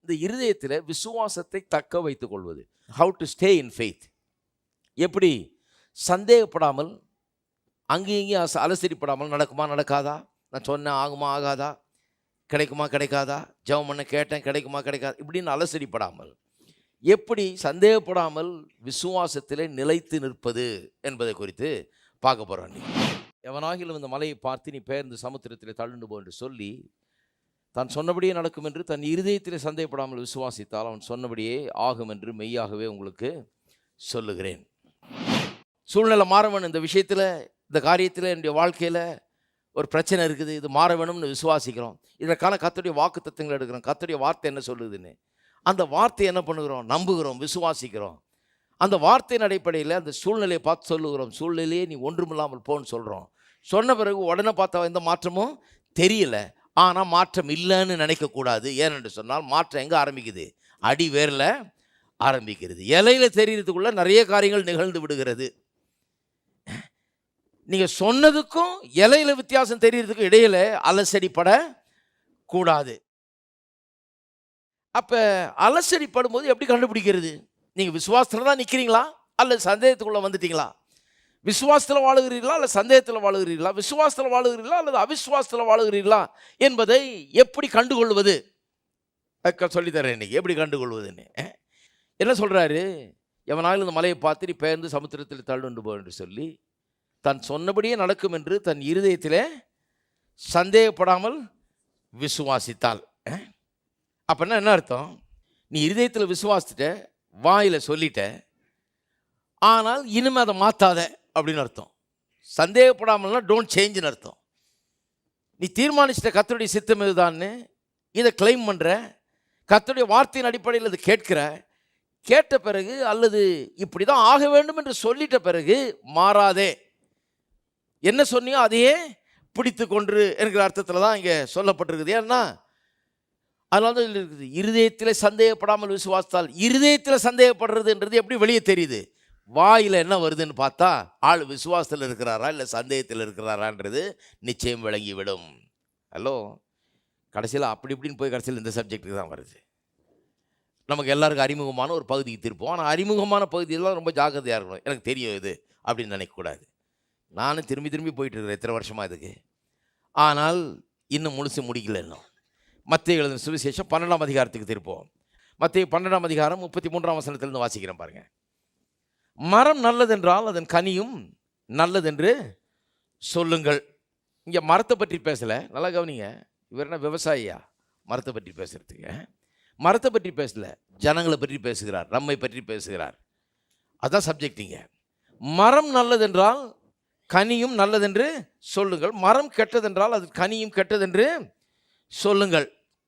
இந்த இருதயத்தில் விசுவாசத்தை தக்க வைத்துக் கொள்வது. How to stay in faith எப்படி? சந்தேகப்படாமல் அங்கேயும் இங்கேயும் அச- அலசரிப்படாமல் நடக்குமா நடக்காதா? நான் சொன்னேன் ஆகுமா ஆகாதா? கிடைக்குமா கிடைக்காதா? ஜெபம் பண்ண கேட்டேன் கிடைக்குமா கிடைக்காது? இப்படின்னு அலசரிப்படாமல் எப்படி சந்தேகப்படாமல் விசுவாசத்திலே நிலைத்து நிற்பது என்பதை குறித்து பார்க்க போகிறோம் நீ எவனாகிலும் இந்த மலையை பார்த்து நீ பெயர்ந்து சமுத்திரத்தில் தள்ளுண்டு போ என்று சொல்லி தான் சொன்னபடியே நடக்கும் என்று தன் இருதயத்திலே சந்தேகப்படாமல் விசுவாசித்தால் அவன் சொன்னபடியே ஆகும் என்று மெய்யாகவே உங்களுக்கு சொல்லுகிறேன். சூழ்நிலை மாற வேணும் இந்த விஷயத்தில் இந்த காரியத்தில் என்னுடைய வாழ்க்கையில் ஒரு பிரச்சனை இருக்குது இது மாற வேணும்னு விசுவாசிக்கிறோம். இதற்கான கத்துடைய வாக்கு தத்துவங்களை எடுக்கிறோம். கத்துடைய வார்த்தை என்ன சொல்லுதுன்னு? அந்த வார்த்தை என்ன பண்ணுகிறோம்? நம்புகிறோம் விசுவாசிக்கிறோம். அந்த வார்த்தையின் அடிப்படையில் அந்த சூழ்நிலையை பார்த்து சொல்லுகிறோம். சூழ்நிலையே நீ ஒன்றுமில்லாமல் போன்னு சொல்கிறோம் சொன்ன பிறகு உடனே பார்த்தா எந்த மாற்றமும் தெரியலை. ஆனால் மாற்றம் இல்லைன்னு நினைக்கக்கூடாது. ஏனென்று சொன்னால் மாற்றம் எங்கே ஆரம்பிக்குது? அடி வேரில் ஆரம்பிக்கிறது. இலையில தெரியறதுக்குள்ளே நிறைய காரியங்கள் நிகழ்ந்து விடுகிறது. நீங்கள் சொன்னதுக்கும் இலையில வித்தியாசம் தெரியறதுக்கும் இடையில் அலசடிப்பட கூடாது அப்போ அலசடிப்படும் போது எப்படி கண்டுபிடிக்கிறது? நீங்கள் விசுவாசத்தில் தான் நிற்கிறீங்களா அல்லது சந்தேகத்துக்குள்ளே வந்துட்டீங்களா? விசுவாசத்தில் வாழுகிறீர்களா அல்லது சந்தேகத்தில் வாழுகிறீர்களா? விசுவாசத்தில் வாழுகிறீர்களா அல்லது அவிசுவாசத்தில் வாழுகிறீர்களா என்பதை எப்படி கண்டுகொள்வது? சொல்லித்தரேன் இன்னைக்கு. எப்படி கண்டுகொள்வதுன்னு? என்ன சொல்கிறாரு எவனாலும் இந்த மலையை பார்த்து நீ பெயர்ந்து சமுத்திரத்தில் தள்ளுண்டு போ என்று சொல்லி தான் சொன்னபடியே நடக்கும் என்று தன் இருதயத்திலே சந்தேகப்படாமல் விசுவாசித்தாள். அப்படின்னா என்ன அர்த்தம்? நீ இருதயத்தில் விசுவாசிட்ட வாயில் சொல்லிட்ட ஆனால் இனிமே அதை மாற்றாத அப்படின்னு அர்த்தம். சந்தேகப்படாமல்னா டோன்ட் சேஞ்சுன்னு அர்த்தம். நீ தீர்மானிச்சிட்ட கத்தருடைய சித்தம் இதுதான்னு இதை கிளைம் பண்ணுற கத்தருடைய வார்த்தையின் அடிப்படையில் இதை கேட்கிற. கேட்ட பிறகு அல்லது இப்படி தான் ஆக வேண்டும் என்று சொல்லிட்ட பிறகு மாறாதே. என்ன சொன்னியோ அதையே பிடித்து கொன்று என்கிற அர்த்தத்தில் தான் இங்கே சொல்லப்பட்டிருக்குது. ஏன்னா அதனால தான் இருக்குது இருதயத்தில் சந்தேகப்படாமல் விசுவாசித்தால் இருதயத்தில் சந்தேகப்படுறதுன்றது எப்படி வெளியே தெரியுது? வாயில் என்ன வருதுன்னு பார்த்தா ஆள் விசுவாசத்தில் இருக்கிறாரா இல்லை சந்தேகத்தில் இருக்கிறாரான்றது நிச்சயம் விளங்கிவிடும். ஹலோ கடைசியில் அப்படி இப்படின்னு போய் கடைசியில் இந்த சப்ஜெக்ட்டுக்கு தான் வருது. நமக்கு எல்லாருக்கும் அறிமுகமான ஒரு பகுதிக்கு திருப்போம். ஆனால் அறிமுகமான பகுதியெல்லாம் ரொம்ப ஜாக்கிரதையாக இருக்கணும். எனக்கு தெரியும் இது அப்படின்னு நினைக்கக்கூடாது நானும் திரும்பி திரும்பி போயிட்டு இருக்கிறேன் எத்தனை வருஷமாக இதுக்கு. ஆனால் இன்னும் முழுசு முடிக்கல இன்னும். மத்திய எழுதின சுவிசேஷம் பன்னெண்டாம் அதிகாரத்துக்கு திருப்போம். மத்திய பன்னெண்டாம் அதிகாரம் முப்பத்தி மூன்றாம் வசனத்திலிருந்து வாசிக்கிறேன் பாருங்க. மரம் நல்லதென்றால் அதன் கனியும் நல்லதென்று சொல்லுங்கள். இங்கே மரத்தை பற்றி பேசலை. நல்லா கவனிங்க. இவர் என்ன விவசாயியா? மரத்தை பற்றி பேசுகிறதுக்கு மரத்தை பற்றி பேசலை. ஜனங்களை பற்றி பேசுகிறார். நம்மை பற்றி பேசுகிறார். அதுதான் சப்ஜெக்டிங்க மரம் நல்லதென்றால் கனியும் நல்லதென்று சொல்லுங்கள். மரம் கெட்டதென்றால் அது கனியும் கெட்டதென்று சொல்லுங்கள்.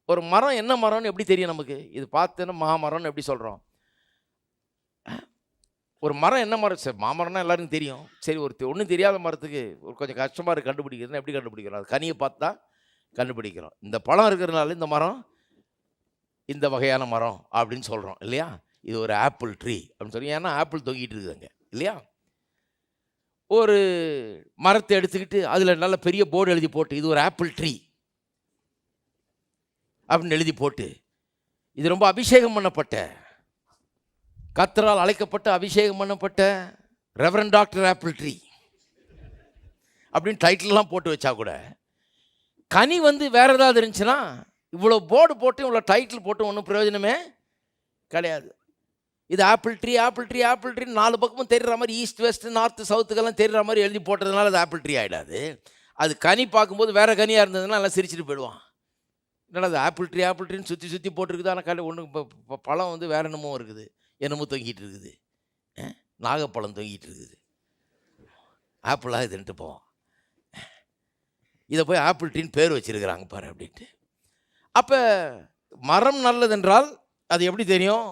ஒரு மரம் என்ன மரம்னு எப்படி தெரியும் நமக்கு? இது பார்த்தேன்னா மாமரம்னு எப்படி சொல்கிறோம் ஒரு மரம் என்ன மரம் சரி மாமரம்னா எல்லாருக்கும் தெரியும். சரி ஒரு ஒன்றும் தெரியாத மரத்துக்கு ஒரு கொஞ்சம் கஷ்டமாக இருக்குது கண்டுபிடிக்கிறதுனா எப்படி கண்டுபிடிக்கிறோம்? அது கனியை பார்த்தா கண்டுபிடிக்கிறோம். இந்த பழம் இருக்கிறதுனால இந்த மரம் இந்த வகையான மரம் அப்படின்னு சொல்கிறோம் இல்லையா? இது ஒரு ஆப்பிள் ட்ரீ அப்படின்னு சொல்லி ஏன்னா ஆப்பிள் தொங்கிட்டு இருக்குதுங்க இல்லையா? ஒரு மரத்தை எடுத்துக்கிட்டு அதில் நல்ல பெரிய போர்டு எழுதி போட்டு இது ஒரு ஆப்பிள் ட்ரீ அப்படின்னு எழுதி போட்டு இது ரொம்ப அபிஷேகம் பண்ணப்பட்ட கத்தரால் அழைக்கப்பட்ட அபிஷேகம் பண்ணப்பட்ட ரெவரன் டாக்டர் ஆப்பிள் ட்ரீ அப்படின்னு டைட்டில்லாம் போட்டு வச்சா கூட கனி வந்து வேற ஏதாவது இருந்துச்சுன்னா இவ்வளோ போர்டு போட்டு இவ்வளோ டைட்டில் போட்டு ஒன்றும் பிரயோஜனமே கிடையாது. இது apple tree apple tree apple tree நாலு பக்கமும் தெரிகிற மாதிரி ஈஸ்ட் வெஸ்ட் நார்த்து சவுத்துக்கெல்லாம் தெரிகிற மாதிரி எழுதி போட்டதுனால அது ஆப்பிள் ட்ரீ ஆகிடாது அது கனி பார்க்கும்போது வேறு கனியாக இருந்ததுன்னா எல்லாம் சிரிச்சிட்டு போயிடுவான். என்னடா அது ஆப்பிள் ட்ரீ ஆப்பிள் ட்ரீன்னு சுற்றி சுற்றி போட்டிருக்குது ஆனால் கடை ஒன்று பழம் வந்து வேற என்னமோ இருக்குது. என்னமோ தொங்கிட்டு இருக்குது நாகப்பழம் தொங்கிட்டு இருக்குது ஆப்பிளாக இதுன்ட்டு போவோம். இதை போய் ஆப்பிள் ட்ரீன்னு பேர் வச்சிருக்கிறாங்க பாரு அப்படின்ட்டு. அப்போ மரம் நல்லதென்றால் அது எப்படி தெரியும்?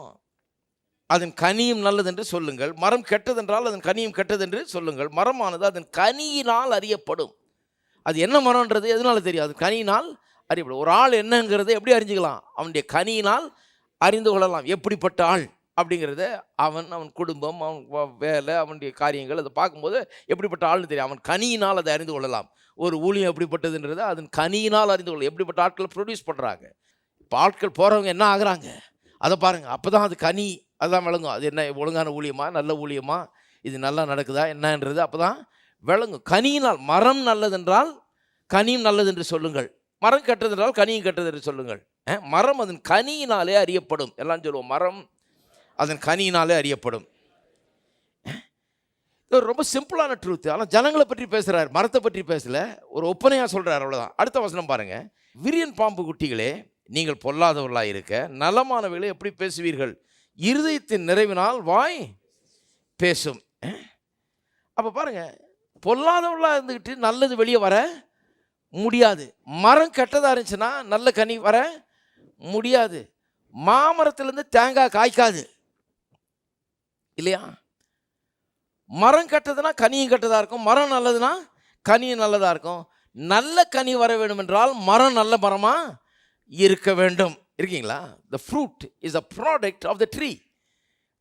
அதன் கனியும் நல்லதென்று சொல்லுங்கள். மரம் கெட்டதென்றால் அதன் கனியும் கெட்டதென்று சொல்லுங்கள். மரமானது அதன் கனியினால் அறியப்படும். அது என்ன மரம்ன்றது எதனால தெரியும்? அது கனியினால் அறியப்படும். ஒரு ஆள் என்னங்கிறத எப்படி அறிஞ்சிக்கலாம்? அவனுடைய கனியினால் அறிந்து கொள்ளலாம். எப்படிப்பட்ட ஆள்? அப்படிங்கிறத அவன் அவன் குடும்பம் அவன் வேலை அவனுடைய காரியங்கள் அதை பார்க்கும்போது எப்படிப்பட்ட ஆள்னு தெரியும். அவன் கனியினால் அதை அறிந்து கொள்ளலாம். ஒரு ஊழியம் எப்படிப்பட்டதுன்றதை அதன் கனியினால் அறிந்து கொள்ள எப்படிப்பட்ட ஆட்களை ப்ரொடியூஸ் பண்ணுறாங்க இப்போ ஆட்கள் போகிறவங்க என்ன ஆகுறாங்க? அதை பாருங்கள் அப்போ தான் அது கனி அதுதான் விளங்கும். அது என்ன ஒழுங்கான ஊழியமா நல்ல ஊழியமா? இது நல்லா நடக்குதா என்னன்றது அப்போ தான் விளங்கும். கனியினால் மரம் நல்லதென்றால் கனியும் நல்லது என்று சொல்லுங்கள். மரம் கெட்டதென்றால் கனியும் கெட்டது என்று சொல்லுங்கள். மரம் அதன் கனியினாலே அறியப்படும். எல்லாம் சொல்லுவோம் மரம் அதன் கனியினாலே அறியப்படும். இது ரொம்ப சிம்பிளான ட்ரூத் ஆனால் ஜனங்களை பற்றி பேசுகிறார் மரத்தை பற்றி பேசல. ஒரு ஒப்பனையாக சொல்கிறார் அவ்வளோதான் அடுத்த வசனம் பாருங்கள் விரியன் பாம்பு குட்டிகளே நீங்கள் பொல்லாதவர்களாக இருக்க நலமானவைகளை எப்படி பேசுவீர்கள்? இருதயத்தின் நிறைவினால் வாய் பேசும். அப்போ பாருங்க பொல்லாதவர்களாக இருந்துக்கிட்டு நல்லது வெளியே வர முடியாது. மரம் கெட்டதாக இருந்துச்சுன்னா நல்ல கனி வர முடியாது. மாமரத்துலேருந்து தேங்காய் காய்க்காது. இல்லையா? மரம் கெட்டதுன்னா கனியும் கெட்டதாக இருக்கும். மரம் நல்லதுன்னா கனியும் நல்லதாக இருக்கும். நல்ல கனி வர வேண்டும் என்றால் மரம் நல்ல மரமாக இருக்க வேண்டும். இருக்கீங்களா? The fruit is a product of the tree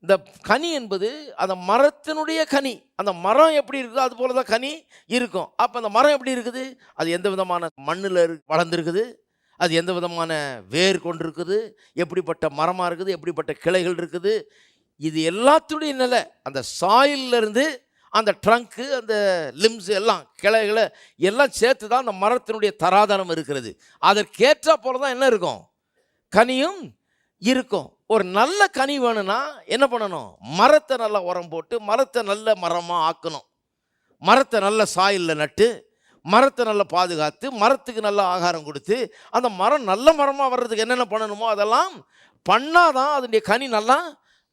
இந்த கனி என்பது அந்த மரத்தினுடைய கனி. அந்த மரம் எப்படி இருக்குதோ அது போல தான் கனி இருக்கும். அப்போ அந்த மரம் எப்படி இருக்குது? அது எந்த விதமான மண்ணில் வளர்ந்துருக்குது? அது எந்த விதமான வேர் கொண்டிருக்குது? எப்படிப்பட்ட மரமாக இருக்குது? எப்படிப்பட்ட கிளைகள் இருக்குது? இது எல்லாத்துடைய நிலை அந்த சாயில்ல இருந்து அந்த ட்ரங்க்கு அந்த லிம்ஸ் எல்லாம் கிளைகளை எல்லாம் சேர்த்து தான் அந்த மரத்தினுடைய தராதரம் இருக்கிறது. அதற்கேற்ற போல தான் என்ன இருக்கும்? கனியும் இருக்கும். ஒரு நல்ல கனி வேணும்னா என்ன பண்ணணும்? மரத்தை நல்லா உரம் போட்டு மரத்தை நல்ல மரமாக ஆக்கணும். மரத்தை நல்ல சாயிலில் நட்டு மரத்தை நல்லா பாதுகாத்து மரத்துக்கு நல்ல ஆகாரம் கொடுத்து அந்த மரம் நல்ல மரமாக வர்றதுக்கு என்னென்ன பண்ணணுமோ அதெல்லாம் பண்ணாதான் அதனுடைய கனி நல்லா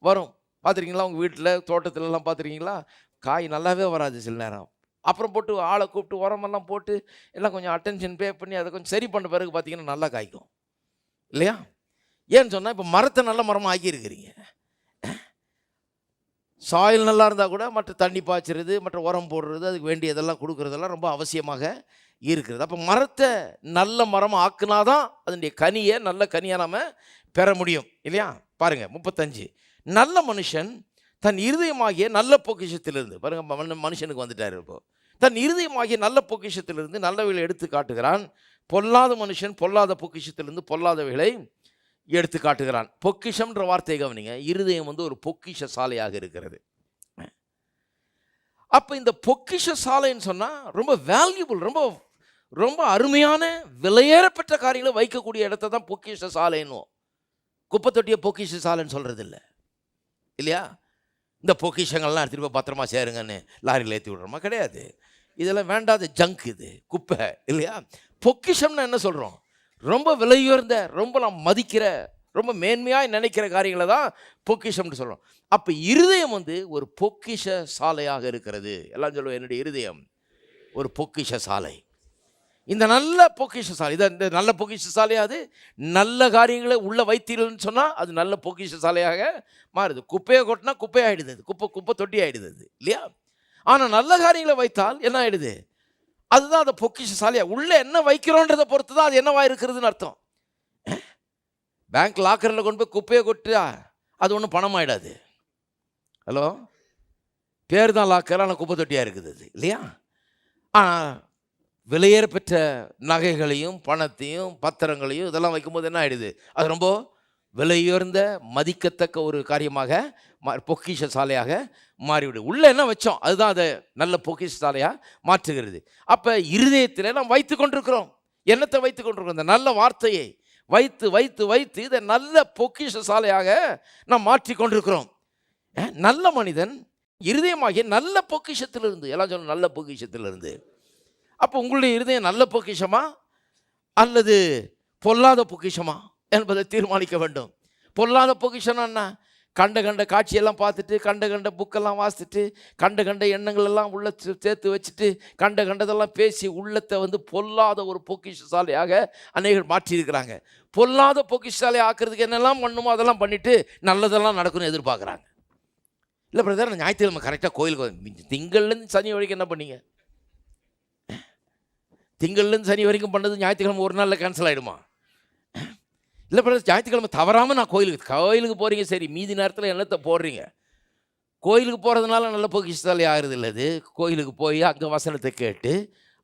வரும். பார்த்துருக்கீங்களா? உங்கள் வீட்டில் தோட்டத்துலலாம் பார்த்துருக்கீங்களா? காய் நல்லாவே வராது சில நேரம். அப்புறம் போட்டு ஆளை கூப்பிட்டு உரமெல்லாம் போட்டு எல்லாம் கொஞ்சம் அட்டென்ஷன் பே பண்ணி அதை கொஞ்சம் சரி பண்ண பிறகு பார்த்தீங்கன்னா நல்லா காய்க்கும். இல்லையா? ஏன்னு சொன்னால் இப்போ மரத்தை நல்ல மரமாக ஆக்கியிருக்கிறீங்க. சாயில் நல்லா இருந்தால் கூட மற்ற தண்ணி பாய்ச்சிறது மற்ற உரம் போடுறது அதுக்கு வேண்டியதெல்லாம் கொடுக்குறதெல்லாம் ரொம்ப அவசியமாக இருக்கிறது. அப்போ மரத்தை நல்ல மரமாக ஆக்குனாதான் அதனுடைய கனியை நல்ல கனியாக நாம் பெற முடியும். இல்லையா? பாருங்கள் முப்பத்தஞ்சு. நல்ல மனுஷன் தன் இருதயமாகிய நல்ல பொக்கிஷத்திலிருந்து பாருங்க மனுஷனுக்கு வந்துட்டார் இப்போ. தன் இருதயமாகிய நல்ல பொக்கிஷத்திலிருந்து நல்லவைகளை எடுத்து காட்டுகிறான். பொல்லாத மனுஷன் பொல்லாத பொக்கிஷத்திலிருந்து பொல்லாதவைகளை எடுத்து காட்டுகிறான். பொக்கிஷம்ன்ற வார்த்தையை கவனிங்க. இருதயம் வந்து ஒரு பொக்கிஷ சாலையாக இருக்கிறது. அப்போ இந்த பொக்கிஷ சாலைன்னு சொன்னால் ரொம்ப வேல்யூபிள் ரொம்ப ரொம்ப அருமையான விலையேறப்பட்ட காரியங்களை வைக்கக்கூடிய இடத்த தான் பொக்கிஷ சாலைன்னுவோம். குப்பை தொட்டியை பொக்கிஷ சாலைன்னு சொல்கிறது இல்லை இல்லையா? இந்த பொக்கிஷங்கள்லாம் எடுத்துகிட்டு போய் பத்திரமா சேருங்கன்னு லாரியில் ஏற்றி விடுறோமா? கிடையாது. இதெல்லாம் வேண்டாத ஜங்க் இது குப்பை இல்லையா? பொக்கிஷம்னா என்ன சொல்கிறோம் ரொம்ப விலையுயர்ந்த ரொம்ப நாம் மதிக்கிற ரொம்ப மேன்மையாக நினைக்கிற காரியங்களை தான் பொக்கிஷம்னு சொல்கிறோம் அப்போ இருதயம் வந்து ஒரு பொக்கிஷ சாலையாக இருக்கிறது. எல்லாம் சொல்லுவோம் என்னுடைய இருதயம் ஒரு பொக்கிஷ சாலை. இந்த நல்ல பொக்கிஷ சாலை இதை இந்த நல்ல பொக்கிஷ அது? நல்ல காரியங்களை உள்ளே வைத்தீர்கள்னு சொன்னால் அது நல்ல பொக்கிஷசாலையாக மாறுது. குப்பையை கொட்டினா குப்பை ஆகிடுது அது. குப்பை குப்பை தொட்டி ஆகிடுது அது. இல்லையா? ஆனால் நல்ல காரியங்களை வைத்தால் என்ன ஆகிடுது அதுதான் அந்த பொக்கிஷ சாலையா உள்ளே என்ன வைக்கிறோன்றதை பொறுத்து தான் அது என்னவா இருக்கிறதுன்னு அர்த்தம். பேங்க் லாக்கரில் கொண்டு போய் குப்பையை கொட்டா அது ஒன்றும் பணம் ஹலோ? பேர் தான் லாக்கர் ஆனால் குப்பை தொட்டியாக இருக்குது அது. இல்லையா? ஆனால் விலையேற பெற்ற நகைகளையும் பணத்தையும் பத்திரங்களையும் இதெல்லாம் வைக்கும்போது என்ன ஆயிடுது? அது ரொம்ப விலையுயர்ந்த மதிக்கத்தக்க ஒரு காரியமாக மா- பொக்கிஷ சாலையாக மாறிவிடும் உள்ளே என்ன வச்சோம்? அதுதான் அதை நல்ல பொக்கிஷ சாலையாக மாற்றுகிறது. அப்போ இருதயத்தில் நாம் வைத்து கொண்டிருக்கிறோம். என்னத்தை வைத்து கொண்டிருக்கிறோம்? இந்த நல்ல வார்த்தையை வைத்து வைத்து வைத்து இதை நல்ல பொக்கிஷ சாலையாக நாம் மாற்றி கொண்டிருக்கிறோம். நல்ல மனிதன் இருதயமாகிய நல்ல பொக்கிஷத்திலிருந்து எல்லாம் சொல்லணும் நல்ல பொக்கிஷத்திலிருந்து அப்போ உங்களுடைய இருதயம் நல்ல பொக்கிஷமா அல்லது பொல்லாத பொக்கிஷமா என்பதை தீர்மானிக்க வேண்டும். பொல்லாத பொக்கிஷம்னா என்ன? கண்ட கண்ட காட்சியெல்லாம் பார்த்துட்டு கண்ட கண்ட புக்கெல்லாம் வாசித்துட்டு கண்ட கண்ட எண்ணங்கள் எல்லாம் உள்ள சேர்த்து வச்சுட்டு கண்ட கண்டதெல்லாம் பேசி உள்ளத்தை வந்து பொல்லாத ஒரு பொக்கிஷசாலையாக அநேகர் மாற்றியிருக்கிறாங்க. பொல்லாத பொக்கிஷசாலை ஆக்குறதுக்கு என்னெல்லாம் பண்ணுமோ அதெல்லாம் பண்ணிவிட்டு நல்லதெல்லாம் நடக்கும்னு எதிர்பார்க்குறாங்க. இல்லை பிரதர் ஞாயிற்றுக்கிழமை கரெக்டாக கோயிலுக்கு திங்கள்லேருந்து சனி வரைக்கும் என்ன பண்ணீங்க? திங்கள்லேருந்து சனி வரைக்கும் பண்ணது ஞாயிற்றுக்கிழமை ஒரு நாளில் கேன்சல் ஆகிடுமா இல்லை பிரதர் ஞாயிற்றுக்கிழமை தவறாமல் நான் கோயிலுக்கு கோயிலுக்கு போகிறீங்க சரி மீதி நேரத்தில் என்னத்தை போடுறீங்க? கோயிலுக்கு போகிறதுனால நல்ல பொக்கிஷத்தாலே ஆகிறது இல்லை கோயிலுக்கு போய் அங்கே வசனத்தை கேட்டு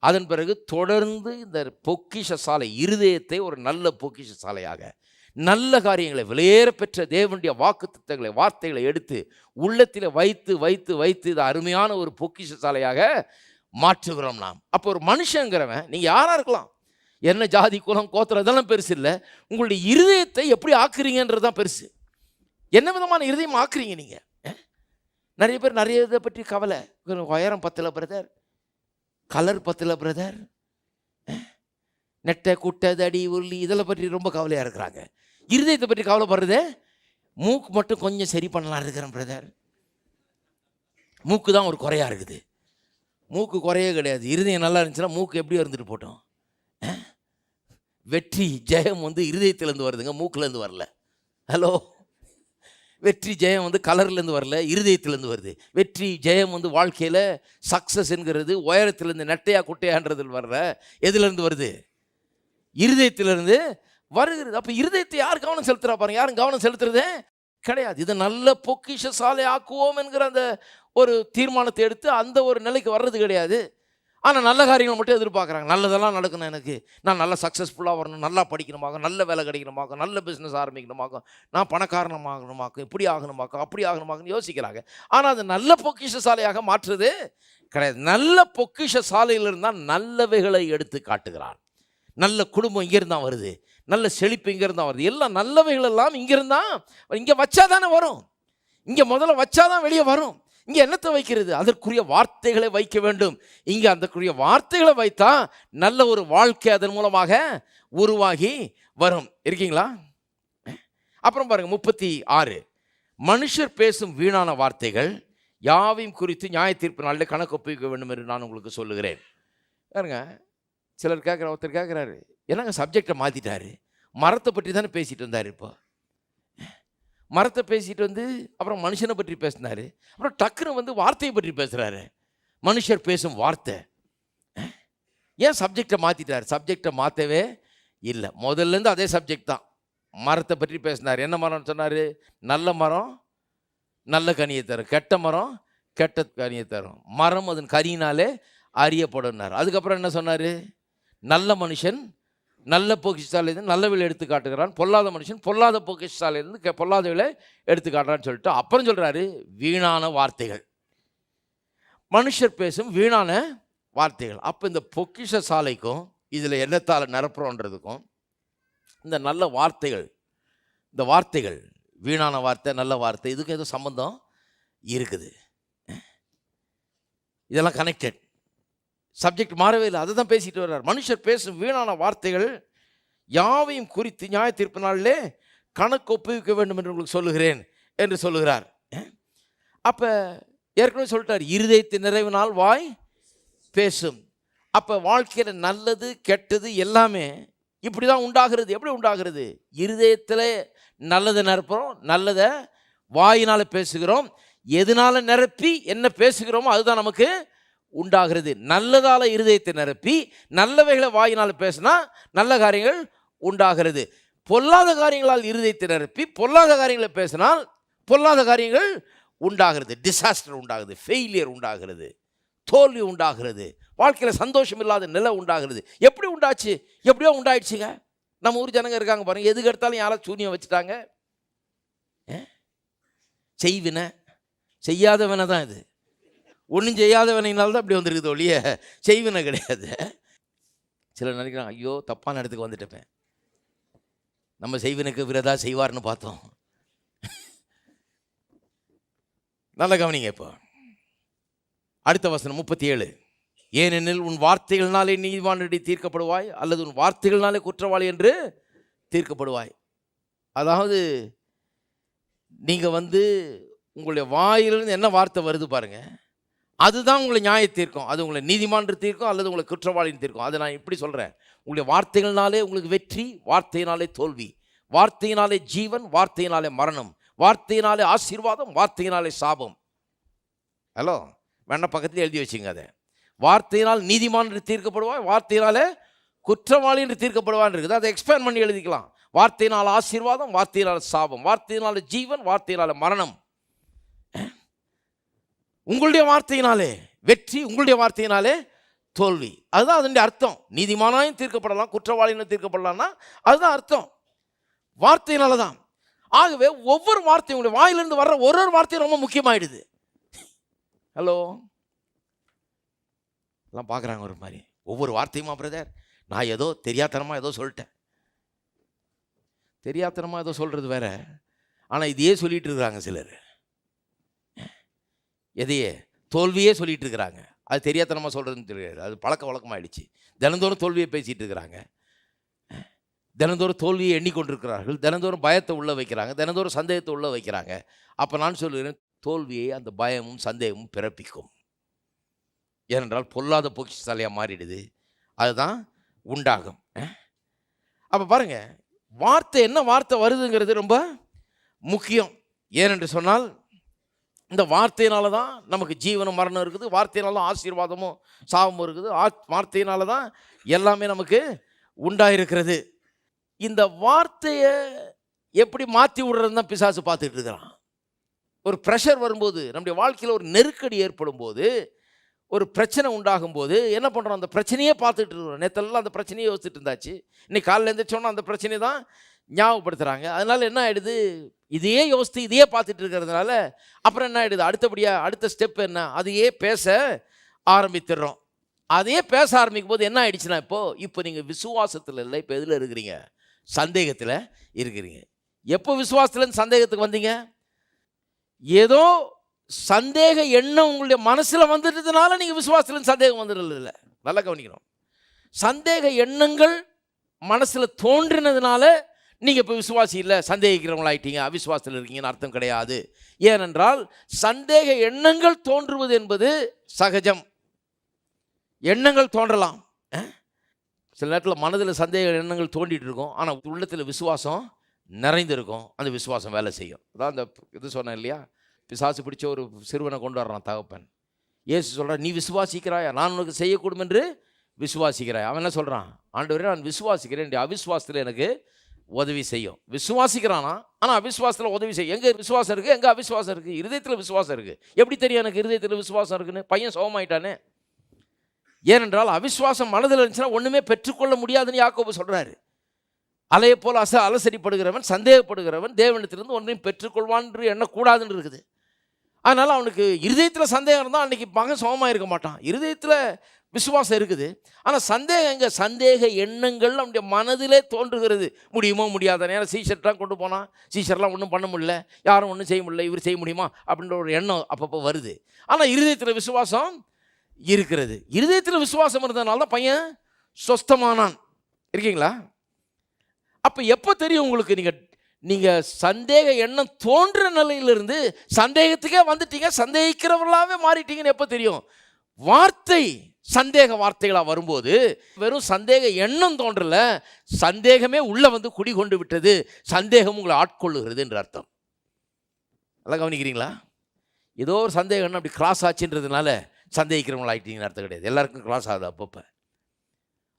அதன் பிறகு தொடர்ந்து இந்த பொக்கிஷ சாலை இருதயத்தை ஒரு நல்ல பொக்கிஷ சாலையாக நல்ல காரியங்களை விலையேற பெற்ற தேவனுடைய திட்டங்களை வார்த்தைகளை எடுத்து உள்ளத்தில் வைத்து வைத்து வைத்து இது அருமையான ஒரு பொக்கிஷ சாலையாக மாற்றுகிறோம் நாம். அப்போ ஒரு மனுஷங்கிறவன் நீங்கள் யாராக இருக்கலாம்? என்ன ஜாதி குலம் கோத்திரம் இதெல்லாம் பெருசு இல்லை. உங்களுடைய இருதயத்தை எப்படி ஆக்குறீங்கன்றது தான் பெருசு. என்ன விதமான இருதயம் ஆக்குறீங்க நீங்கள் நிறைய பேர் நிறைய இதை பற்றி கவலை. உயரம் பத்தில் பிரதர் கலர் பத்தில் பிரதர் நெட்டை குட்டை தடி உருளி இதெல்லாம் பற்றி ரொம்ப கவலையாக இருக்கிறாங்க. இருதயத்தை பற்றி கவலைப்படுறதே? மூக்கு மட்டும் கொஞ்சம் சரி பண்ணலாம் இருக்கிறேன் பிரதர் மூக்கு தான் ஒரு குறையாக இருக்குது. மூக்கு குறையே கிடையாது. இருதயம் நல்லா இருந்துச்சுன்னா மூக்கு எப்படி இருந்துட்டு போட்டோம். வெற்றி ஜெயம் வந்து இருதயத்துலேருந்து வருதுங்க மூக்குலேருந்து வரல. ஹலோ? வெற்றி ஜெயம் வந்து கலர்லேருந்து வரல இருதயத்துலேருந்து வருது. வெற்றி ஜெயம் வந்து வாழ்க்கையில் சக்ஸஸ் என்கிறது உயரத்துலேருந்து நெட்டையா குட்டையான்றதில் வர்ற எதுலேருந்து வருது? இருதயத்திலேருந்து வருகிறது. அப்போ இருதயத்தை யார் கவனம் செலுத்துறா பாருங்க. யாரும் கவனம் செலுத்துறதே கிடையாது. இதை நல்ல பொக்கிஷ சாலை ஆக்குவோம் என்கிற அந்த ஒரு தீர்மானத்தை எடுத்து அந்த ஒரு நிலைக்கு வர்றது கிடையாது. ஆனால் நல்ல காரியங்கள் மட்டும் எதிர்பார்க்குறாங்க. நல்லதெல்லாம் நடக்கணும் எனக்கு. நான் நல்லா சக்ஸஸ்ஃபுல்லாக வரணும். நல்லா படிக்கணுமாக்கும் நல்ல வேலை கிடைக்கணுமாக்கும் நல்ல பிஸ்னஸ் ஆரம்பிக்கணுமாக்கும். நான் பணக்காரணமாகணுமாக்கும் இப்படி ஆகணுமாக்கும் அப்படி ஆகணுமாக்குன்னு யோசிக்கிறாங்க. ஆனால் அது நல்ல பொக்கிஷ சாலையாக மாற்றுறது கிடையாது. நல்ல பொக்கிஷ சாலையில் இருந்தால் நல்லவைகளை எடுத்து காட்டுகிறான். நல்ல குடும்பம் இங்கேருந்து தான் வருது. நல்ல செழிப்பு இங்கேருந்தான் வருது. எல்லாம் நல்லவைகள் எல்லாம் இங்கேருந்தான் இங்கே வச்சா தானே வரும். இங்கே முதல்ல வச்சா தான் வெளியே வரும். இங்கே என்னத்தை வைக்கிறது? அதற்குரிய வார்த்தைகளை வைக்க வேண்டும். இங்கே அதற்குரிய வார்த்தைகளை வைத்தா நல்ல ஒரு வாழ்க்கை அதன் மூலமாக உருவாகி வரும். இருக்கீங்களா? அப்புறம் பாருங்க முப்பத்தி ஆறு. மனுஷர் பேசும் வீணான வார்த்தைகள் யாவையும் குறித்து நியாய தீர்ப்பு நாளில் கணக்கு ஒப்புவிக்க வேண்டும் என்று நான் உங்களுக்கு சொல்லுகிறேன். பாருங்க சிலர் கேட்குற ஒருத்தர் கேட்குறாரு என்னங்க சப்ஜெக்டை மாற்றிட்டாரு மரத்தை பற்றி தானே பேசிகிட்டு இருந்தார் இப்போ? மரத்தை பேசிட்டு வந்து அப்புறம் மனுஷனை பற்றி பேசினார். அப்புறம் டக்குன்னு வந்து வார்த்தையை பற்றி பேசுகிறாரு மனுஷர் பேசும் வார்த்தை. ஏன் சப்ஜெக்டை மாற்றிட்டார் சப்ஜெக்டை மாற்றவே இல்லை. முதல்லேருந்து அதே சப்ஜெக்ட் தான். மரத்தை பற்றி பேசினார். என்ன மரம்னு சொன்னார்? நல்ல மரம் நல்ல கனியை தரும். கெட்ட மரம் கெட்ட கனியை தரும். மரம் அதன் கனியினாலே அறியப்படும்னார். அதுக்கப்புறம் என்ன சொன்னார்? நல்ல மனுஷன் நல்ல பொக்கிஷாலையிலிருந்து நல்ல விலை எடுத்து காட்டுகிறான். பொல்லாத மனுஷன் பொல்லாத பொக்கிஷாலையிலிருந்து பொல்லாத விலை எடுத்து காட்டுறான்னு சொல்லிட்டு அப்புறம் சொல்கிறாரு வீணான வார்த்தைகள். மனுஷர் பேசும் வீணான வார்த்தைகள். அப்போ இந்த பொக்கிஷ சாலைக்கும் இதில் என்னத்தால் நிரப்புறோன்றதுக்கும் இந்த நல்ல வார்த்தைகள் இந்த வார்த்தைகள் வீணான வார்த்தை நல்ல வார்த்தை இதுக்கு ஏதோ சம்பந்தம் இருக்குது. இதெல்லாம் கனெக்டட் சப்ஜெக்ட் மாறவே இல்லை. அதை தான் பேசிட்டு வர்றார். மனுஷர் பேசும் வீணான வார்த்தைகள் யாவையும் குறித்து நியாய தீர்ப்பு நாளிலே கணக்கு ஒப்புவிக்க வேண்டும் என்று உங்களுக்கு சொல்லுகிறேன் என்று சொல்லுகிறார். அப்போ ஏற்கனவே சொல்லிட்டார் இருதயத்தின் நிறைவினால் வாய் பேசும். அப்போ வாழ்க்கையில் நல்லது கெட்டது எல்லாமே இப்படி தான் உண்டாகிறது. எப்படி உண்டாகிறது? இருதயத்தில் நல்லதை நிரப்புறோம் நல்லதை வாயினால் பேசுகிறோம். எதனால் நிரப்பி என்ன பேசுகிறோமோ அதுதான் நமக்கு உண்டாகிறது. நல்லதால் இருதயத்தை நிரப்பி நல்லவைகளை வாயினால் பேசினா நல்ல காரியங்கள் உண்டாகிறது. பொல்லாத காரியங்களால் இருதயத்தை நிரப்பி பொல்லாத காரியங்களை பேசினால் பொல்லாத காரியங்கள் உண்டாகிறது. டிசாஸ்டர் உண்டாகுது ஃபெயிலியர் உண்டாகிறது தோல்வி உண்டாகிறது வாழ்க்கையில் சந்தோஷம் இல்லாத நிலை உண்டாகிறது. எப்படி உண்டாச்சு? எப்படியோ உண்டாயிடுச்சுங்க. நம்ம ஊர் ஜனங்க இருக்காங்க பாருங்கள் எதுக்கு எடுத்தாலும் யாராவது சூன்யம் வச்சுட்டாங்க. ஏ? செய்வினை செய்யாதவனை தான் இது. ஒன்றும் செய்யாதவனைனால தான் இப்படி வந்திருக்குது ஒழிய செய்வினை கிடையாது. சிலர் நினைக்கிறாங்க ஐயோ தப்பான இடத்துக்கு வந்துட்டப்பேன் நம்ம செய்வனுக்கு விரதா செய்வார்னு பார்த்தோம். நல்ல கவனிங்க இப்போ. அடுத்த வசனம் முப்பத்தி ஏழு ஏனெனில் உன் வார்த்தைகள்னாலே நீதிவானடி தீர்க்கப்படுவாய் அல்லது உன் வார்த்தைகள்னாலே குற்றவாளி என்று தீர்க்கப்படுவாய். அதாவது நீங்கள் வந்து உங்களுடைய வாயிலிருந்து என்ன வார்த்தை வருது பாருங்கள் அதுதான் உங்களை நியாய தீர்க்கும். அது உங்களை நீதிமான்று தீர்க்கும் அல்லது உங்களை குற்றவாளின்னு தீர்க்கும். அதை நான் இப்படி சொல்கிறேன் உங்களுடைய வார்த்தைகள்னாலே உங்களுக்கு வெற்றி வார்த்தையினாலே தோல்வி. வார்த்தையினாலே ஜீவன் வார்த்தையினாலே மரணம். வார்த்தையினாலே ஆசீர்வாதம் வார்த்தையினாலே சாபம். ஹலோ வேணா பக்கத்தில் எழுதி வச்சுங்க அதை. வார்த்தையினால் நீதிமான் என்று தீர்க்கப்படுவாய் வார்த்தையினாலே குற்றவாளி என்று தீர்க்கப்படுவான் இருக்குது. அதை எக்ஸ்பேண்ட் பண்ணி எழுதிக்கலாம். வார்த்தையினால் ஆசீர்வாதம் வார்த்தையினால் சாபம். வார்த்தையினால் ஜீவன் வார்த்தையினால் மரணம். உங்களுடைய வார்த்தையினாலே வெற்றி உங்களுடைய வார்த்தையினாலே தோல்வி. அதுதான் அதனுடைய அர்த்தம். நீதிமானாயும் தீர்க்கப்படலாம் குற்றவாளியினும் தீர்க்கப்படலாம்னா அதுதான் அர்த்தம். வார்த்தையினால தான் ஆகவே ஒவ்வொரு வார்த்தையும் உங்களுடைய வாயிலிருந்து வர்ற ஒரு ஒரு வார்த்தையும் ரொம்ப முக்கியமாயிடுது. ஹலோ? எல்லாம் பார்க்குறாங்க ஒரு மாதிரி. ஒவ்வொரு வார்த்தையுமா பிரதர்? நான் ஏதோ தெரியாத்தனமாக ஏதோ சொல்லிட்டேன். தெரியாத்தனமாக ஏதோ சொல்கிறது வேற. ஆனால் இதையே சொல்லிகிட்டு இருக்கிறாங்க சிலர். எதையே? தோல்வியே சொல்லிட்டு இருக்கிறாங்க. அது தெரியாத்தனமாக சொல்கிறதுன்னு தெரியாது. அது பழக்க வழக்கமாகிடுச்சு தினந்தோறும் தோல்வியை பேசிகிட்டு இருக்கிறாங்க. தினந்தோறும் தோல்வியை எண்ணிக்கொண்டிருக்கிறார்கள். தினந்தோறும் பயத்தை உள்ளே வைக்கிறாங்க. தினந்தோறும் சந்தேகத்தை உள்ளே வைக்கிறாங்க. அப்போ நான் சொல்லுகிறேன் தோல்வியை அந்த பயமும் சந்தேகமும் பிறப்பிக்கும். ஏனென்றால் பொல்லாத பொக்கிஷசாலியாக மாறிடுது. அதுதான் உண்டாகும். அப்போ பாருங்க வார்த்தை என்ன வார்த்தை வருதுங்கிறது ரொம்ப முக்கியம். ஏனென்று சொன்னால் இந்த வார்த்தையினால தான் நமக்கு ஜீவனும் மரணம் இருக்குது. வார்த்தையினால தான் ஆசீர்வாதமும் சாபமும் இருக்குது. ஆ வார்த்தையினால தான் எல்லாமே நமக்கு உண்டாயிருக்கிறது. இந்த வார்த்தையை எப்படி மாற்றி விடுறதுன்னு தான் பிசாசு பார்த்துட்டு இருக்கிறான். ஒரு ப்ரெஷர் வரும்போது நம்முடைய வாழ்க்கையில் ஒரு நெருக்கடி ஏற்படும் போது ஒரு பிரச்சனை உண்டாகும் போது என்ன பண்ணுறோம் அந்த பிரச்சனையே பார்த்துட்டு இருக்கிறோம். நேற்றெல்லாம் அந்த பிரச்சனையே யோசிச்சுட்டு இருந்தாச்சு. இன்னைக்கு காலையில் எழுந்திரிச்சோன்னா அந்த பிரச்சனை தான் ஞாபகப்படுத்துகிறாங்க அதனால் என்ன ஆகிடுது இதையே யோசித்து இதையே பார்த்துட்டு இருக்கிறதுனால அப்புறம் என்ன ஆகிடுது அடுத்தபடியாக அடுத்த ஸ்டெப் என்ன? அதையே பேச ஆரம்பித்துடுறோம். அதையே பேச ஆரம்பிக்கும் போது என்ன ஆயிடுச்சுன்னா இப்போ இப்போ நீங்கள் விசுவாசத்தில் இல்லை இப்போ எதில் இருக்கிறீங்க? சந்தேகத்தில் இருக்கிறீங்க. எப்போ விசுவாசத்துலேருந்து சந்தேகத்துக்கு வந்தீங்க? ஏதோ சந்தேக எண்ணம் உங்களுடைய மனசில் வந்துட்டதுனால நீங்கள் விசுவாசத்துலேருந்து சந்தேகம் வந்துடுறது இல்லை. நல்லா கவனிக்கணும். சந்தேக எண்ணங்கள் மனசில் தோன்றினதுனால நீங்கள் இப்போ விசுவாசி இல்லை சந்தேகிக்கிறவங்களாயிட்டீங்க அவிசுவாசத்தில் இருக்கீங்கன்னு அர்த்தம் கிடையாது. ஏனென்றால் சந்தேக எண்ணங்கள் தோன்றுவது என்பது சகஜம். எண்ணங்கள் தோன்றலாம். சில நேரத்தில் மனதில் சந்தேக எண்ணங்கள் தோண்டிட்டு இருக்கும். ஆனால் உள்ளத்தில் விசுவாசம் நிறைந்திருக்கும். அந்த விசுவாசம் வேலை செய்யும். அதான் அந்த இது சொன்னேன் இல்லையா? பிசாசு பிடிச்ச ஒரு சிறுவனை கொண்டு வர்றான் தகப்பன். இயேசு சொல்கிறான் நீ விசுவாசிக்கிறாயா? நான் உனக்கு செய்யக்கூடும் என்று விசுவாசிக்கிறாய். அவன் என்ன சொல்கிறான் ஆண்டவரே நான் விசுவாசிக்கிறேன். என்னுடைய அவிசுவாசத்தில் எனக்கு உதவி செய்யும். விசுவாசிக்கிறானா? ஆனால் அவிசுவாசத்தில் உதவி செய்யும் எங்கே விசுவாசம் இருக்குது எங்கே அவிசுவாசம் இருக்குது இருதயத்தில் விசுவாசம் இருக்குது எப்படி தெரியும் எனக்கு இருதயத்தில் விசுவாசம் இருக்குன்னு? பையன் சோகமாயிட்டானே. ஏனென்றால் அவிசுவாசம் மனதில் இருந்துச்சுன்னா ஒன்றுமே பெற்றுக்கொள்ள முடியாதுன்னு யாக்கோபு சொல்கிறாரு அலையை போல் அச அலசடிப்படுகிறவன் சந்தேகப்படுகிறவன் தேவனத்திலிருந்து ஒன்றையும் பெற்றுக்கொள்வான் என்று எண்ணக்கூடாதுன்னு இருக்குது. அதனால் அவனுக்கு இருதயத்தில் சந்தேகம் இருந்தால் அன்றைக்கி மகன் சமமாக இருக்க மாட்டான். இருதயத்தில் விசுவாசம் இருக்குது. ஆனால் சந்தேகம் எங்கே? சந்தேக எண்ணங்கள் நம்முடைய மனதிலே தோன்றுகிறது. முடியுமோ? முடியாத நேரம் சீஷர்ட்லாம் கொண்டு போனால் சீஷர்லாம் ஒன்றும் பண்ண முடியல. யாரும் ஒன்றும் செய்ய முடியல. இவர் செய்ய முடியுமா? அப்படின்ற ஒரு எண்ணம் அப்பப்போ வருது. ஆனால் இருதயத்தில் விசுவாசம் இருக்கிறது. இருதயத்தில் விசுவாசம் இருந்ததுனால தான் பையன் சொஸ்தமானான். இருக்கீங்களா? அப்போ எப்போ தெரியும் உங்களுக்கு நீங்கள் நீங்கள் சந்தேக எண்ணம் தோன்ற நிலையிலிருந்து சந்தேகத்துக்கே வந்துட்டீங்க சந்தேகிக்கிறவர்களாகவே மாறிட்டீங்கன்னு எப்போ தெரியும்? வார்த்தை சந்தேக வார்த்தைகளாக வரும்போது வெறும் சந்தேக எண்ணம் தோன்றல சந்தேகமே உள்ளே வந்து குடிகொண்டு விட்டது சந்தேகம் உங்களை ஆட்கொள்ளுகிறது என்று அர்த்தம். நல்லா கவனிக்கிறீங்களா? ஏதோ ஒரு சந்தேக எண்ணம் அப்படி கிராஸ் ஆச்சுன்றதுனால சந்தேகிக்கிறவங்களா ஆயிட்டீங்கன்னு அர்த்தம் கிடையாது. எல்லாருக்கும் கிராஸ் ஆகுது அப்பப்போ.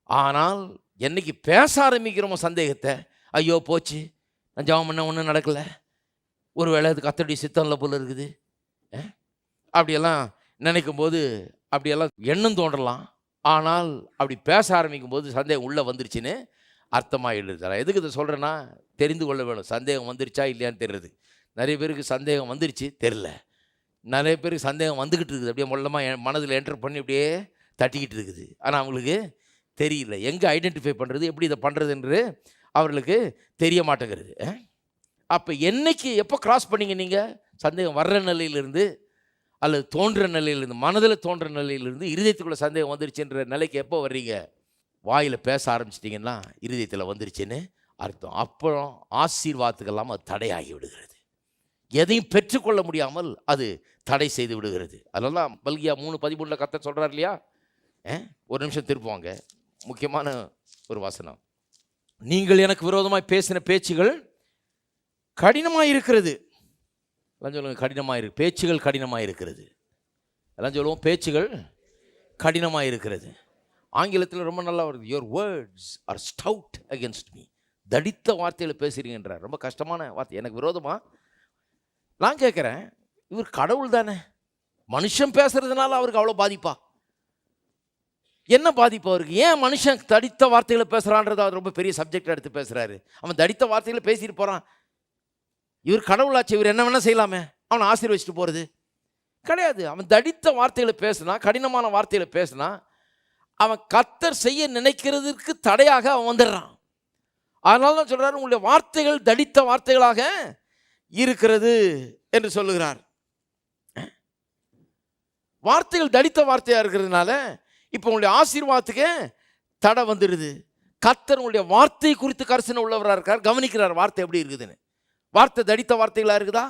ஆனால் என்னைக்கு பேச ஆரம்பிக்கிறோமோ சந்தேகத்தை ஐயோ போச்சு நான் ஜெபம் பண்ண ஒன்றும் நடக்கலை. ஒரு வேளை அது கத்தடி சித்தம்ல போல இருக்குது. அப்படியெல்லாம் நினைக்கும் போது அப்படியெல்லாம் எண்ணம் தோன்றலாம். ஆனால் அப்படி பேச ஆரம்பிக்கும் போது சந்தேகம் உள்ளே வந்துருச்சுன்னு அர்த்தமாக எழுதுறேன். எதுக்கு இதை சொல்கிறேன்னா தெரிந்து கொள்ள வேணும். சந்தேகம் வந்துருச்சா இல்லையான்னு தெரியுது நிறைய பேருக்கு சந்தேகம் வந்துருச்சு தெரில நிறைய பேருக்கு சந்தேகம் வந்துக்கிட்டு இருக்குது. அப்படியே மொல்லமாக மனதில் என்டர் பண்ணி அப்படியே தட்டிக்கிட்டு இருக்குது. ஆனால் அவங்களுக்கு தெரியல. எங்கே ஐடென்டிஃபை பண்ணுறது எப்படி இதை பண்ணுறது என்று அவர்களுக்கு தெரிய மாட்டேங்கிறது அப்போ என்னைக்கு எப்போ கிராஸ் பண்ணீங்க நீங்கள் சந்தேகம் வர்ற நிலையிலிருந்து அல்லது தோன்ற நிலையிலிருந்து மனதில் தோன்ற நிலையிலிருந்து இருதயத்துக்குள்ளே சந்தேகம் வந்துருச்சுன்ற நிலைக்கு எப்போ வர்றீங்க? வாயில் பேச ஆரம்பிச்சிட்டிங்கன்னா இருதயத்தில் வந்துருச்சுன்னு அர்த்தம். அப்புறம் ஆசீர்வாதத்துக்கெல்லாம் அது தடையாகி விடுகிறது. எதையும் பெற்றுக்கொள்ள முடியாமல் அது தடை செய்து விடுகிறது. அதெல்லாம் பல்கியா மூணு பதிமூணில் கத்த சொல்கிறார் இல்லையா? ஒரு நிமிஷம் திருப்புவாங்க. முக்கியமான ஒரு வசனம். நீங்கள் எனக்கு விரோதமாய் பேசின பேச்சுகள் கடினமாக இருக்கிறது. எல்லாம் சொல்லுங்கள் கடினமாக இருக்கு பேச்சுகள் கடினமாக இருக்கிறது. எல்லாம் சொல்லுவோம் பேச்சுகள் கடினமாக இருக்கிறது. ஆங்கிலத்தில் ரொம்ப நல்லா வருது your words are stout against me தடித்த வார்த்தையில் பேசுகிறீங்கன்றார் ரொம்ப கஷ்டமான வார்த்தை. எனக்கு விரோதமாக நான் கேட்குறேன் இவர் கடவுள் தானே. மனுஷன் பேசுகிறதுனால அவருக்கு அவ்வளோ பாதிப்பா? என்ன பாதிப்பு அவருக்கு? ஏன் மனுஷன் தடித்த வார்த்தைகளை பேசுகிறான்றது அவர் ரொம்ப பெரிய சப்ஜெக்ட் எடுத்து பேசுகிறாரு அவன் தடித்த வார்த்தைகளை பேசிட்டு போகிறான் இவர் கடவுளாச்சு இவர் என்ன வேணால் செய்யலாமே. அவனை ஆசீர்வச்சிட்டு போகிறது கிடையாது. அவன் தடித்த வார்த்தைகளை பேசுனா கடினமான வார்த்தைகளை பேசுனா அவன் கத்தர் செய்ய நினைக்கிறதுக்கு தடையாக அவன் வந்துடுறான். அதனால தான் சொல்கிறாரு உங்களுடைய வார்த்தைகள் தடித்த வார்த்தைகளாக இருக்கிறது என்று சொல்லுகிறார். வார்த்தைகள் தடித்த வார்த்தையாக இருக்கிறதுனால இப்போ உங்களுடைய ஆசீர்வாதத்துக்கு தடை வந்துடுது. கத்தர் உங்களுடைய வார்த்தை குறித்து கரிசனை உள்ளவராக இருக்கார். கவனிக்கிறார் வார்த்தை எப்படி இருக்குதுன்னு. வார்த்தை தடித்த வார்த்தைகளாக இருக்குதா?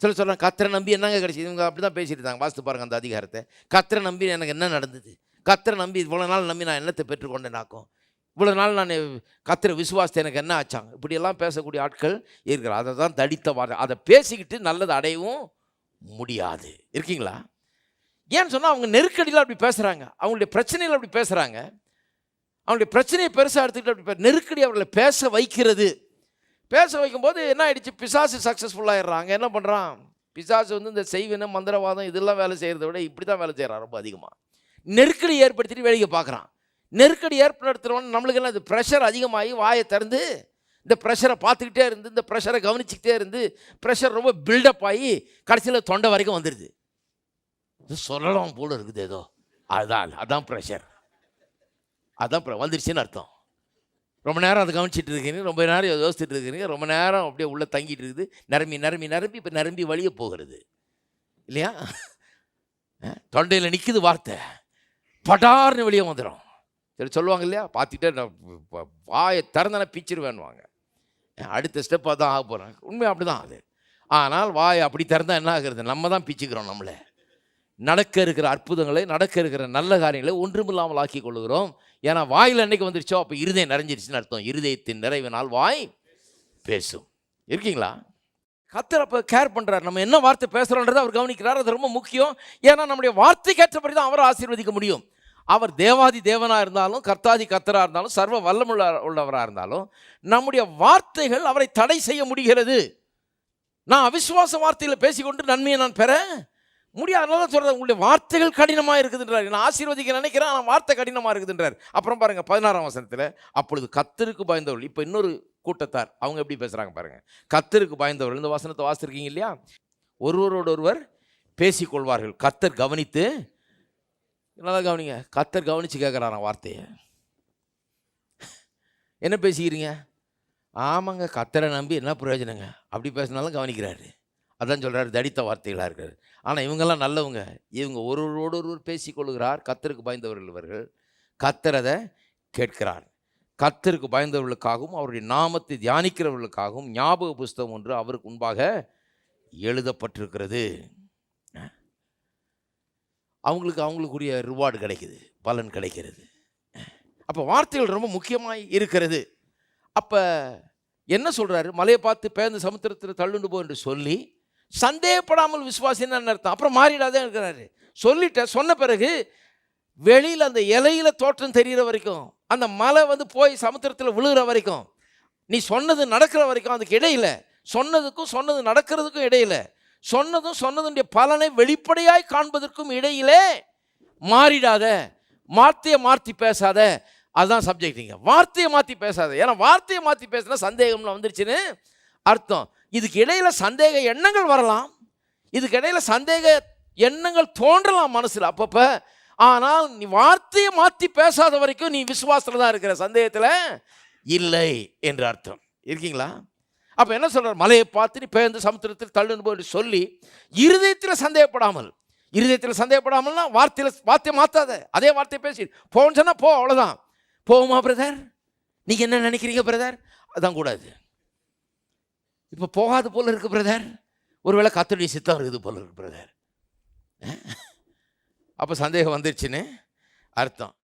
சொல்ல சொல்ல கத்தரை நம்பி என்னங்க கிடைச்சிது? இவங்க அப்படி தான் பேசியிருந்தாங்க இருந்தாங்க பாருங்கள் அந்த அதிகாரத்தை. கத்தரை நம்பி எனக்கு என்ன நடந்தது? கத்தரை நம்பி இவ்வளோ நாள் நம்பி நான் என்னத்தை பெற்றுக்கொண்டேனாக்கும் இவ்வளோ நாள் நான் கத்திர விசுவாசத்தை எனக்கு என்ன ஆச்சாங்க? இப்படியெல்லாம் பேசக்கூடிய ஆட்கள் இருக்கிறார். அதை தான் தடித்த வார்த்தை. அதை பேசிக்கிட்டு நல்லது அடையவும் முடியாது. இருக்கீங்களா? ஏன்னு சொன்னால் அவங்க நெருக்கடியில் அப்படி பேசுகிறாங்க அவங்களுடைய பிரச்சனையில் அப்படி பேசுகிறாங்க அவங்களுடைய பிரச்சனையை பெருசாக எடுத்துக்கிட்டு அப்படி நெருக்கடி அவர்களை பேச வைக்கிறது. பேச வைக்கும்போது என்ன ஆயிடுச்சு? பிசாசு சக்ஸஸ்ஃபுல்லாகிடுறாங்க என்ன பண்ணுறான் பிசாசு வந்து இந்த செய்வின மந்திரவாதம் இதெல்லாம் வேலை செய்கிறத விட இப்படி தான் வேலை செய்கிறான் ரொம்ப அதிகமாக நெருக்கடி ஏற்படுத்திட்டு வேலையை பார்க்குறான். நெருக்கடி ஏற்படுத்துகிறவன் நம்மளுக்கு என்ன? இது ப்ரெஷர் அதிகமாகி வாயை திறந்து இந்த ப்ரெஷரை பார்த்துக்கிட்டே இருந்து இந்த ப்ரெஷரை கவனிச்சுக்கிட்டே இருந்து ப்ரெஷர் ரொம்ப பில்டப் ஆகி கடைசியில் தொண்டை வரைக்கும் வந்துடுது சொல்லலாம் போல இருக்குது ஏதோ. அதான் அதான் ப்ரெஷர் அதான் வந்துருச்சுன்னு அர்த்தம். ரொம்ப நேரம் அதை கவனிச்சிட்டு இருக்கிறீங்க ரொம்ப நேரம் யோசிச்சுட்டு இருக்கிறீங்க ரொம்ப நேரம் அப்படியே உள்ளே தங்கிட்டு இருக்குது நிரம்பி நிரம்பி நிரம்பி இப்போ நிரம்பி வழியே போகிறது. இல்லையா? தொண்டையில் நிற்குது வார்த்தை. படார்னு வெளியே வந்துடும் சரி சொல்லுவாங்க இல்லையா? பார்த்துட்டே நான் வாயை திறந்தன பிச்சிருவேன்வாங்க அடுத்த ஸ்டெப் தான் ஆக போகிறேன் உண்மை அப்படி தான் அது. ஆனால் வாயை அப்படி திறந்தால் என்ன ஆகுறது? நம்ம தான் பிச்சுக்கிறோம் நம்மளை. நடக்க இருக்கிற அற்புதங்களை நடக்க இருக்கிற நல்ல காரியங்களை ஒன்றுமில்லாமல் ஆக்கி கொள்கிறோம் ஏன்னா வாயில் என்னைக்கு வந்துருச்சோ அப்போ இருதயம் நிறைஞ்சிருச்சுன்னு அர்த்தம். இருதயத்தின் நிறைவினால் வாய் பேசும். இருக்கீங்களா? கத்தர் அப்போ கேர் பண்ணுறார் நம்ம என்ன வார்த்தை பேசுகிறோன்றதை அவர் கவனிக்கிறார். அது ரொம்ப முக்கியம். ஏன்னா நம்முடைய வார்த்தைக்கேற்றபடி தான் அவரை ஆசீர்வதிக்க முடியும். அவர் தேவாதி தேவனாக இருந்தாலும் கர்த்தாதி கத்தராக இருந்தாலும் சர்வ வல்லமுள்ள உள்ளவராக இருந்தாலும் நம்முடைய வார்த்தைகள் அவரை தடை செய்ய முடிகிறது. நான் அவிசுவாச வார்த்தையில் பேசிக்கொண்டு நன்மையை நான் பெற முடியாது தான் சொல்கிறார் உங்களுடைய வார்த்தைகள் கடினமாக இருக்குதுன்றார். நான் ஆசீர்வதிக்க நினைக்கிறேன் ஆனால் வார்த்தை கடினமாக இருக்குதுன்றார். அப்புறம் பாருங்கள் பதினாறாம் வசனத்தில் அப்பொழுது கத்தருக்கு பயந்தவர்கள் இப்போ இன்னொரு கூட்டத்தார் அவங்க எப்படி பேசுகிறாங்க பாருங்கள் கத்தருக்கு பயந்தவர்கள் இந்த வசனத்தை வாசிருக்கீங்க இல்லையா? ஒருவரோடு ஒருவர் பேசிக்கொள்வார்கள். கத்தர் கவனித்து நல்லா கவனிங்க? கத்தர் கவனித்து கேட்குறாராம் வார்த்தையை. என்ன பேசிக்கிறீங்க? ஆமாங்க கத்தரை நம்பி என்ன பிரயோஜனங்க? அப்படி பேசினாலும் கவனிக்கிறாரு. அதான் சொல்கிறார் தடித்த வார்த்தைகளாக இருக்கிறது ஆனால் இவங்கெல்லாம் நல்லவங்க. இவங்க ஒருவரோடு ஒருவர் பேசிக்கொள்கிறார். கத்தருக்கு பயந்தவர்கள் இவர்கள். கத்தரதை கேட்கிறார். கத்தருக்கு பயந்தவர்களுக்காகவும் அவருடைய நாமத்தை தியானிக்கிறவர்களுக்காகவும் ஞாபக புஸ்தகம் ஒன்று அவருக்கு முன்பாக எழுதப்பட்டிருக்கிறது. அவங்களுக்கு அவங்களுக்குரிய ரிவார்டு கிடைக்குது. பலன் கிடைக்கிறது. அப்போ வார்த்தைகள் ரொம்ப முக்கியமாக இருக்கிறது. அப்போ என்ன சொல்கிறாரு மலையை பார்த்து பேர்ந்து சமுத்திரத்தில் தள்ளுண்டு போ என்று சொல்லி சந்தேகப்படாமல் விசுவாசின்னு அர்த்தம்? அப்புறம் மாறிடாதே இருக்கிறாரு. சொல்லிட்ட சொன்ன பிறகு வெளியில் அந்த இலையில தோற்றம் தெரிகிற வரைக்கும் அந்த மலை வந்து போய் சமுத்திரத்தில் விழுகிற வரைக்கும் நீ சொன்னது நடக்கிற வரைக்கும் அதுக்கு இடையில சொன்னதுக்கும் சொன்னது நடக்கிறதுக்கும் இடையில சொன்னதும் சொன்னதுடைய பலனை வெளிப்படையாய் காண்பதற்கும் இடையிலே மாறிடாத வார்த்தையை மாற்றி பேசாத அதுதான் சப்ஜெக்டிங்க வார்த்தையை மாற்றி பேசாத. ஏன்னா வார்த்தையை மாற்றி பேசினா சந்தேகம்லாம் வந்துருச்சுன்னு அர்த்தம். இதுக்கு இடையில் சந்தேக எண்ணங்கள் வரலாம். இதுக்கு இடையில் சந்தேக எண்ணங்கள் தோன்றலாம் மனசில். அப்பப்போ ஆனால் நீ வார்த்தையை மாற்றி பேசாத வரைக்கும் நீ விசுவாசத்தில் தான் இருக்கிற சந்தேகத்தில் இல்லை என்று அர்த்தம். இருக்கீங்களா? அப்போ என்ன சொல்கிறார் மலையை பார்த்து நீ பேர்ந்து சமுத்திரத்தில் தள்ளுன்னு போய் சொல்லி இருதயத்தில் சந்தேகப்படாமல் இருதயத்தில் சந்தேகப்படாமல்னா வார்த்தையில் வார்த்தையை மாற்றாத அதே வார்த்தையை பேசி போன்னு சொன்னால் போ அவ்வளோதான் போகுமா பிரதர் நீங்கள் என்ன நினைக்கிறீங்க பிரதர் அதான் கூடாது. இப்போ போகாது போல் இருக்கு பிரதர் ஒருவேளை கத்தடி சித்தம் இருக்குது போல் இருக்கு பிரதர் அப்போ சந்தேகம் வந்துருச்சுன்னு அர்த்தம்.